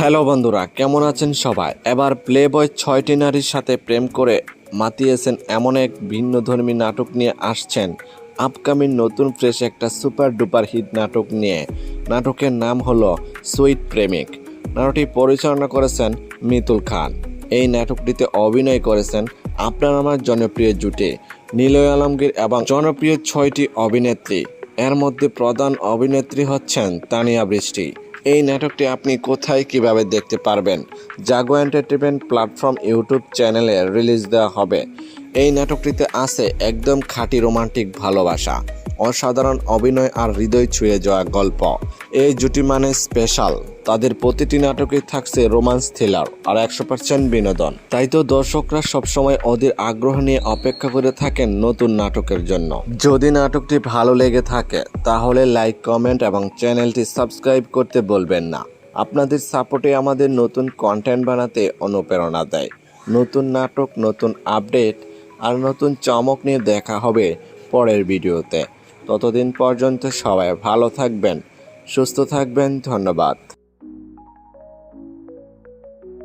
Hello বন্ধুরা, কেমন আছেন সবাই? এবার প্লে বয় ছয়টি নারীর সাথে প্রেম করে মাতিয়েছেন এমন এক ভিন্নধর্মী নাটক নিয়ে আসছেন আপকামিং নতুন ফ্রেশ একটা সুপার ডুপার হিট নাটক নিয়ে। নাটকের নাম হলো সুইট প্রেমিক নাটকটি পরিচালনা করেছেন মিতুল খান। এই নাটকটিতে অভিনয় করেছেন আপনার আমার জনপ্রিয় জুটি, নীলয় আলমগীর এবং জনপ্রিয় ছয়টি অভিনেত্রী। এর মধ্যে প্রধান অভিনেত্রী হচ্ছেন তানিয়া বৃষ্টি। এই নাটকটি আপনি কোথায় কীভাবে দেখতে পারবেন? জাগো এন্টারটেনমেন্ট প্ল্যাটফর্ম ইউটিউব চ্যানেলে রিলিজ দেওয়া হবে। এই নাটকটিতে আছে একদম খাঁটি রোমান্টিক ভালোবাসা। অসাধারণ অভিনয় আর হৃদয় ছুঁয়ে যাওয়া গল্প। এই জুটি মানে স্পেশাল তাদের প্রতিটি নাটকে থাকছে রোমান্স থ্রিলার আর একশো পার্সেন্ট বিনোদন। তাই তো দর্শকরা সবসময় ওদের আগ্রহ নিয়ে অপেক্ষা করে থাকেন নতুন নাটকের জন্য। যদি নাটকটি ভালো লেগে থাকে, তাহলে লাইক কমেন্ট এবং চ্যানেলটি সাবস্ক্রাইব করতে বলবেন না। আপনাদের সাপোর্টে আমাদের নতুন কন্টেন্ট বানাতে অনুপ্রেরণা দেয়। নতুন নাটক, নতুন আপডেট আর নতুন চমক নিয়ে দেখা হবে পরের ভিডিওতে ততদিন পর্যন্ত সবাই ভালো থাকবেন সুস্থ থাকবেন ধন্যবাদ।